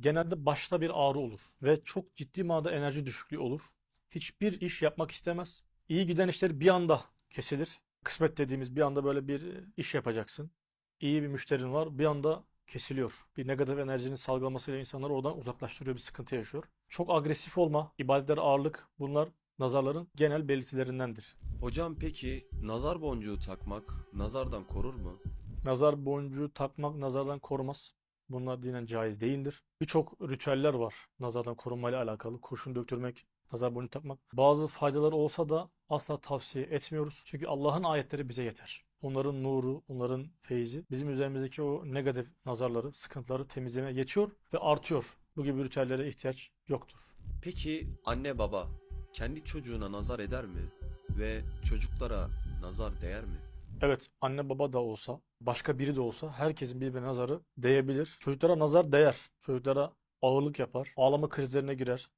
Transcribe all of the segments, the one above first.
genelde başta bir ağrı olur ve çok ciddi manada enerji düşüklüğü olur. Hiçbir iş yapmak istemez. İyi giden işler bir anda kesilir. Kısmet dediğimiz bir anda böyle bir iş yapacaksın. İyi bir müşterin var bir anda kesiliyor. Bir negatif enerjinin salgılamasıyla insanları oradan uzaklaştırıyor, bir sıkıntı yaşıyor. Çok agresif olma, ibadetlere ağırlık bunlar nazarların genel belirtilerindendir. Hocam peki nazar boncuğu takmak nazardan korur mu? Nazar boncuğu takmak nazardan korumaz. Bunlar dinen caiz değildir. Birçok ritüeller var nazardan korunmayla alakalı. Kurşun döktürmek, nazar boncuğu takmak. Bazı faydaları olsa da asla tavsiye etmiyoruz. Çünkü Allah'ın ayetleri bize yeter. Onların nuru, onların feyzi bizim üzerimizdeki o negatif nazarları, sıkıntıları temizlemeye yetiyor ve artıyor. Bu gibi ritüellere ihtiyaç yoktur. Peki anne baba kendi çocuğuna nazar eder mi? Ve çocuklara nazar değer mi? Evet, anne baba da olsa, başka biri de olsa herkesin birbirine nazarı değebilir. Çocuklara nazar değer. Çocuklara ağırlık yapar. Ağlama krizlerine girer.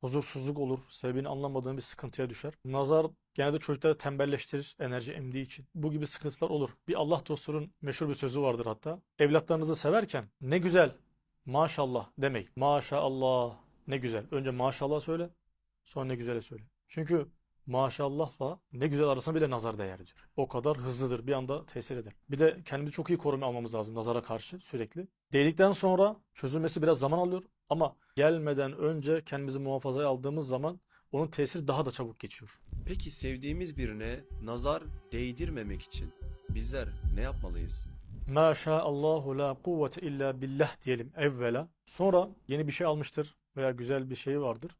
Huzursuzluk olur. Sebebini anlamadığın bir sıkıntıya düşer. Nazar genelde çocukları tembelleştirir enerji emdiği için. Bu gibi sıkıntılar olur. Bir Allah dostunun meşhur bir sözü vardır hatta. Evlatlarınızı severken ne güzel maşallah demeyin. Maşallah ne güzel. Önce maşallah söyle, sonra ne güzele söyle. Çünkü maşallahla ne güzel arasına bile nazar değer diyor. O kadar hızlıdır bir anda tesir eder. Bir de kendimizi çok iyi koruma almamız lazım nazara karşı sürekli. Değdikten sonra çözülmesi biraz zaman alıyor ama gelmeden önce kendimizi muhafazaya aldığımız zaman onun tesiri daha da çabuk geçiyor. Peki sevdiğimiz birine nazar değdirmemek için bizler ne yapmalıyız? Ma Allahu la kuvvete illa billah diyelim evvela. Sonra yeni bir şey almıştır veya güzel bir şey vardır.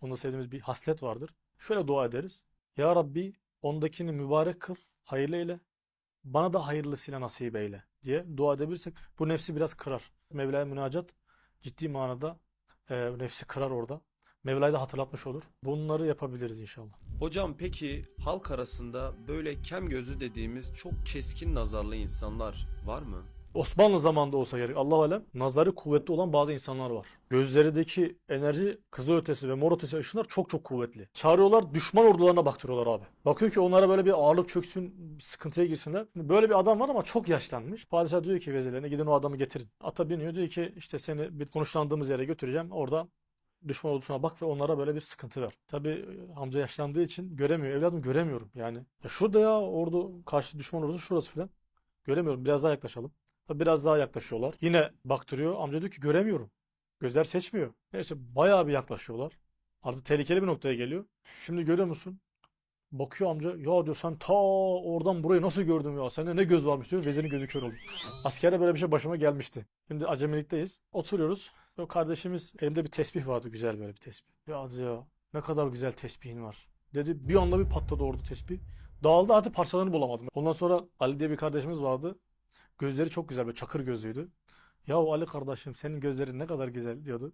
Onda sevdiğimiz bir haslet vardır. Şöyle dua ederiz. Ya Rabbi ondakini mübarek kıl, hayırlı eyle. Bana da hayırlısıyla nasip eyle diye dua edebilirsek bu nefsi biraz kırar. Mevla'ya münacat ciddi manada e, nefsi kırar orada. Mevla'yı da hatırlatmış olur. Bunları yapabiliriz inşallah. Hocam peki halk arasında böyle kem gözlü dediğimiz çok keskin nazarlı insanlar var mı? Osmanlı zamanında olsa gerek Allah alem nazarı kuvvetli olan bazı insanlar var. Gözlerindeki enerji kızılötesi ve mor ötesi ışınlar çok çok kuvvetli. Çağırıyorlar düşman ordularına baktırıyorlar abi. Bakıyor ki onlara böyle bir ağırlık çöksün sıkıntıya girsinler. Böyle bir adam var ama çok yaşlanmış. Padişah diyor ki vezirlerine gidin o adamı getirin. Ata biniyor diyor ki işte seni bir konuşlandığımız yere götüreceğim. Orada düşman ordusuna bak ve onlara böyle bir sıkıntı ver. Tabii amca yaşlandığı için göremiyor. Evladım göremiyorum yani. Ya şurada ya ordu karşı düşman ordusu şurası filan. Göremiyorum. Biraz daha yaklaşalım. Biraz daha yaklaşıyorlar. Yine baktırıyor. Amca diyor ki göremiyorum. Gözler seçmiyor. Neyse bayağı bir yaklaşıyorlar. Artık tehlikeli bir noktaya geliyor. Şimdi görüyor musun? Bakıyor amca ya diyor sen ta oradan burayı nasıl gördün ya? Sende ne göz varmış diyor. Vezirin gözü kör oldu. Askerde böyle bir şey başıma gelmişti. Şimdi acemilikteyiz. Oturuyoruz. O kardeşimiz elinde bir tesbih vardı güzel böyle bir tesbih. Ya diyor ne kadar güzel tesbihin var. Dedi bir anda bir patladı orada tesbih. Dağıldı artık parçalarını bulamadım. Ondan sonra Ali diye bir kardeşimiz vardı. Gözleri çok güzel böyle çakır gözlüydü. Ya Ali kardeşim senin gözlerin ne kadar güzel diyordu.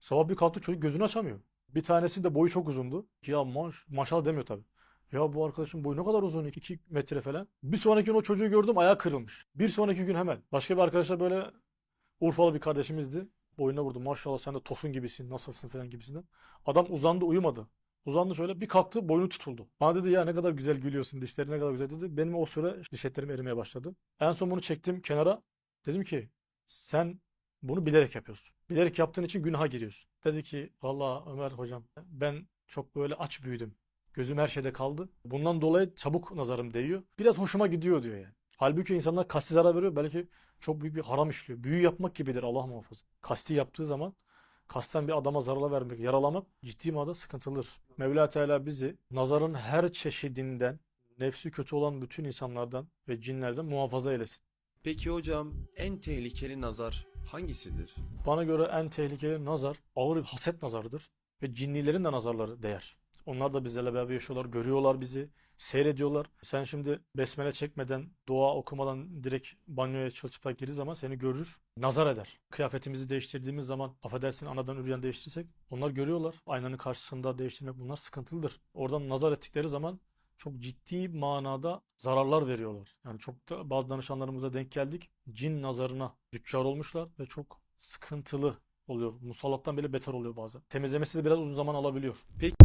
Sabah bir kalktı çocuk gözünü açamıyor. Bir tanesi de boyu çok uzundu. Ya maş, maşallah demiyor tabii. Ya bu arkadaşın boyu ne kadar uzun 2 metre falan. Bir sonraki gün o çocuğu gördüm ayağı kırılmış. Bir sonraki gün hemen. Başka bir arkadaşla böyle Urfalı bir kardeşimizdi. Boynuna vurdu. Maşallah sen de tosun gibisin nasılsın falan gibisinden. Adam uzandı uyumadı. Uzandı şöyle bir kalktı boynu tutuldu. Bana dedi ya ne kadar güzel gülüyorsun dişlerin ne kadar güzel dedi. Benim o süre diş etlerim erimeye başladı. En son bunu çektim kenara. Dedim ki sen bunu bilerek yapıyorsun. Bilerek yaptığın için günaha giriyorsun. Dedi ki valla Ömer hocam ben çok böyle aç büyüdüm. Gözüm her şeyde kaldı. Bundan dolayı çabuk nazarım değiyor. Biraz hoşuma gidiyor diyor yani. Halbuki insanlar kasti zarar veriyor. Belki çok büyük bir haram işliyor. Büyü yapmak gibidir Allah muhafaza. Kasti yaptığı zaman kasten bir adama zarar vermek, yaralamak ciddi manada sıkıntılıdır. Mevla Teala bizi nazarın her çeşidinden, nefsi kötü olan bütün insanlardan ve cinlerden muhafaza eylesin. Peki hocam en tehlikeli nazar hangisidir? Bana göre en tehlikeli nazar ağır haset nazarıdır ve cinnilerin de nazarları değer. Onlar da bizlerle beraber yaşıyorlar, görüyorlar bizi, seyrediyorlar. Sen şimdi besmele çekmeden, dua okumadan direkt banyoya çıplak girdiği zaman seni görür, nazar eder. Kıyafetimizi değiştirdiğimiz zaman, affedersin anadan üryan değiştirirsek, onlar görüyorlar. Aynanın karşısında değiştirmek bunlar sıkıntılıdır. Oradan nazar ettikleri zaman çok ciddi manada zararlar veriyorlar. Yani çok da bazı danışanlarımıza denk geldik. Cin nazarına düçar olmuşlar ve çok sıkıntılı oluyor. Musallattan bile beter oluyor bazen. Temizlemesi de biraz uzun zaman alabiliyor. Peki